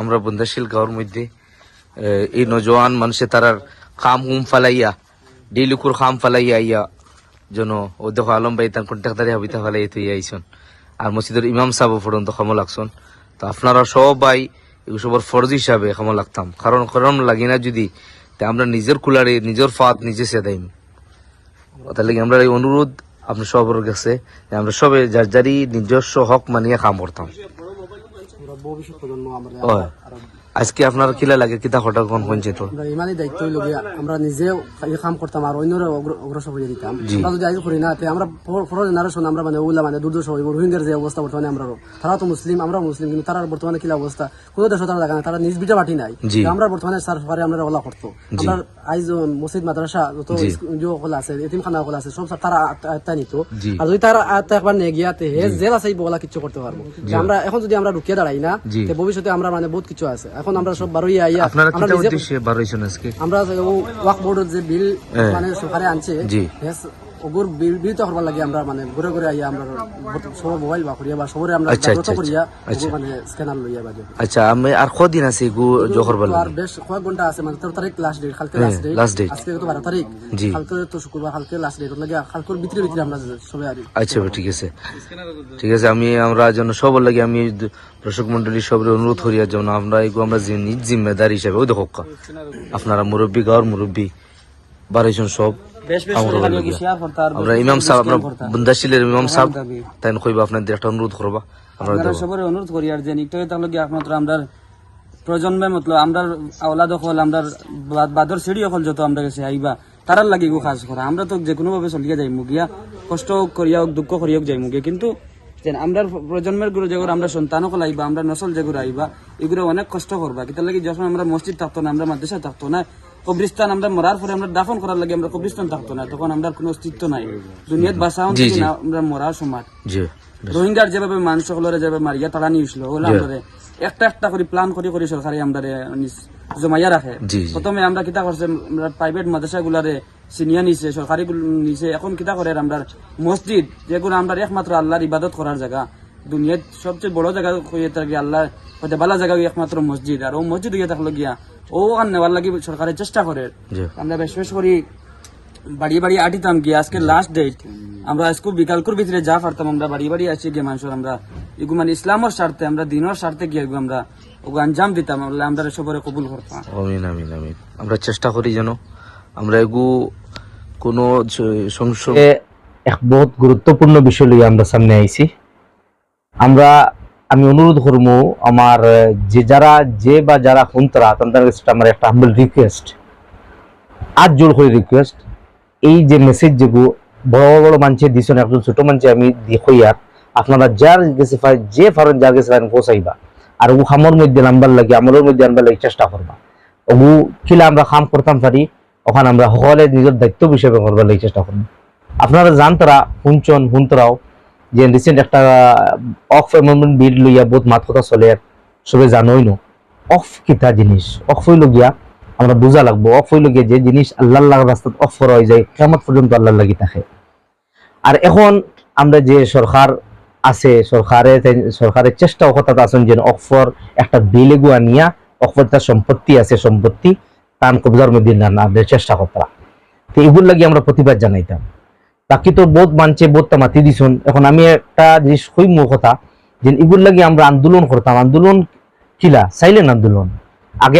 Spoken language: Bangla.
আমরা বন্দাশীল গাঁওর মধ্যে এই নজওয়ান মানুষে তারার খাম হুম ফালাইয়া ডেইলুকুর খাম ফালাইয়া ইয়া যেন ও দেখো আলম ভাই তার কন্ট্যাক্টারে হাবিতা ফালাই তুই আইসন। আর মসজিদের ইমাম সাহেব পর্যন্ত ক্ষম লাগছন তো আপনারা সবাই এগুলো সবার ফরজ হিসাবে ক্ষম লাগতাম। কারণ কারণ লাগি না যদি, তা আমরা নিজের কুলারে, নিজের ফাত নিজে সেদাইম তার লাগে আমরা এই অনুরোধ আপনার সবার কাছে আমরা সবে যার যারই নিজস্ব হক মানিয়ে কাম করতাম। ভবিষ্যৎ প্রজন্ম আমরা। আজকে আপনার কিলা লাগে? কিতা কোন তো ইমানই দায়িত্ব হইল আমরা নিজেও এই কাম করতাম আর অন্যরা অগ্র- অগ্রসর হয়ে দিতাম। আমরা যদি আগে করি না তে আমরা ফরজ জেনারেশন আমরা মানে ওগুলা মানে দুর্দশ হইব রোহিঙ্গার যে অবস্থা বর্তমানে আমরা তারা তো মুসলিম আমরা মুসলিম কিন্তু তারা বর্তমানে কিলা অবস্থা? কোনো দেশ তারা দেখা না তারা নিজ বিটা বাটি নাই। আমরা বর্তমানে সরকারে আমরা ওলা করতো। আমরা আইজ মসজিদ মাদ্রাসা যত ওগুলা আছে এতিমখানা ওগুলা আছে সব তারা আয়ত্তা নিত আর যদি তারা আয়ত্ত একবার নিয়ে গিয়া তে হে জেল আছে বলা কিছু করতে পারব। আমরা এখন যদি আমরা রুকিয়ে দাঁড়াই না তে ভবিষ্যতে আমরা মানে বহুত কিছু আছে। এখন আমরা সব বারোই আইয়া আপনারা আমরা উদ্দেশ্যে আজকে ওয়াক বোর্ডের যে বিল হ্যাঁ। মানে সরকারে আনছে ওগুর বিল বিল তো করবার লাগে আমরা মানে ঘুরে ঘুরে আইয়া আমরা সবার মোবাইল বা করিয়া বা সবরে আমরা আচ্ছা, জাগ্রত আচ্ছা, করিয়া আচ্ছা। মানে স্ক্যানার লইয়া বাজে আচ্ছা আমি আর কদিন আছে গু জহর আর বেশ কয়েক ঘণ্টা আছে মানে তেরো তারিখ লাস্ট ডেট কালকে লাস্ট ডেট date। আজকে তো বারো তারিখ। জি। কালকে তো শুক্রবার কালকে লাস্ট ডেট লাগে কালকের ভিতরে ভিতরে আমরা আর। আচ্ছা ঠিক আছে। ঠিক আছে আমি আমরা যেন সবার লাগে আমি দর্শক মন্ডলী সবের অনুরোধ করিয়া যেন আমরা এগুলো আমরা নিজ জিম্মেদার হিসাবে ওই দেখো আপনারা মুরব্বী গাঁর মুরব্বী বারোজন সব আমরা ইমাম সাহেব আপনার বন্দাশিলের ইমাম সাহেব তাই কইবা আপনাদের একটা অনুরোধ করবা আমরা সবার অনুরোধ করি আর যে নিকটে তাহলে কি একমাত্র আমরা প্রজন্মের মতলব আমরা আওলাদ হল আমরা বাদর সিঁড়ি হল যত আমরা কাছে আইবা তারার লাগি গো কাজ করা। আমরা তো যে কোনো ভাবে চলিয়ে যাই মুগিয়া কষ্ট করিয়া হোক দুঃখ করিয়া হোক যাই মুগিয়া কিন্তু যেন আমরা প্রজন্মেরগুলো যেগুলো আমরা সন্তান হল আইবা আমরা নসল যেগুলো আইবা এগুলো অনেক কষ্ট করবা। কিন্তু লাগি যখন আমরা মসজিদ থাকতো না আমরা মাদ্রাসা থাকতো না কবরিস্তান আমরা মরার পরে আমরা দাফন করার লাগে আমরা কবরিস্তান থাকতো না তখন আমরা কোনো অস্তিত্ব নাই। দুনিয়াত বাসা না আমরা মরার সময়। রোহিঙ্গার যেভাবে মানুষ সকলের যেভাবে মারিয়া তারা নিয়েছিল ওগুলো আমাদের একটা একটা করে প্ল্যান করে করে সরকারি আমরা জমাইয়া রাখে। প্রথমে আমরা কিতা করছে আমরা প্রাইভেট মাদ্রাসা গুলারে সিনিয়া নিছে সরকারি নিছে এখন কিতা করে আমরা মসজিদ যেগুলো আমরা একমাত্র আল্লাহর ইবাদত করার জায়গা দুনিয়ার সবচেয়ে বড় জায়গা হয়ে থাকে আল্লাহ হতে ভালো জায়গা একমাত্র মসজিদ আর ও মসজিদ গিয়ে থাকল গিয়া ও আর নেওয়ার লাগি সরকারের চেষ্টা করে। আমরা বেশ বেশ করি বাড়ি বাড়ি আটিতাম কি আজকে লাস্ট ডেট আমরা আজকে বিকালকুর ভিতরে যা পারতাম আমরা বাড়ি বাড়ি আসি গিয়ে মানুষের আমরা এগু মানে ইসলামের স্বার্থে আমরা দিনের স্বার্থে গিয়ে আমরা ওগু আঞ্জাম দিতাম আমরা আমরা সবরে কবুল করতাম। আমিন আমিন আমিন। আমরা চেষ্টা করি যেন আমরা এগু কোনো স- এক বহুত গুরুত্বপূর্ণ বিষয় লইয়া আমরা সামনে আইছি। আমরা, আমি অনুরোধ করব আমার যে যারা, যে বা যারা শুনতরা তাদের কাছে আমার একটা হাম্বল রিকোয়েস্ট আজ জোর করে রিকোয়েস্ট এই যে মেসেজ যেগু, বড় বড় মানুষে দিছেন একজন ছোট মানুষে আমি দেখই আর, আপনারা যার গেছে যে পারেন যার গেছে পারেন পৌঁছাইবা। আর ও খামর মধ্যে নাম্বার লাগে আমলের মধ্যে আনবার লাগে চেষ্টা করবা। ওগু কিলা আমরা খাম করতাম পারি, ওখানে আমরা সকলে নিজের দায়িত্ব হিসেবে করবার লাগে চেষ্টা করব। আপনারা জানতারা, শুনছন, শুনতরাও যে রিসেন্ট একটা অফ এমনমেন্ট বিল লইয়া বহুত মাত কথা চলে সবে জানোই ন। অফ কিতা জিনিস? অফ হইল গিয়া আমরা বুঝা লাগবো। অফ হইল গিয়া যে জিনিস আল্লাহ রাস্তাত অফ করা হয়ে যায় কেমন পর্যন্ত আল্লাহ লাগি থাকে। আর এখন আমরা যে সরকার আছে, সরকারে সরকারের চেষ্টা কথা আছেন যে অফর একটা বিলে গুয়া নিয়া অফর তার সম্পত্তি আছে, সম্পত্তি তান কবজার মধ্যে চেষ্টা করতারা তো এগুলো লাগি আমরা প্রতিবাদ জানাইতাম। বাকি তো বোধ মানছে বোধ মাতি দিছুন। এখন আমি একটা জিনিস কই মোৰ কথা যে এগুলো লাগে আমরা আন্দোলন করতাম। আন্দোলন কিলা? সাইলেন্ট আন্দোলন। আগে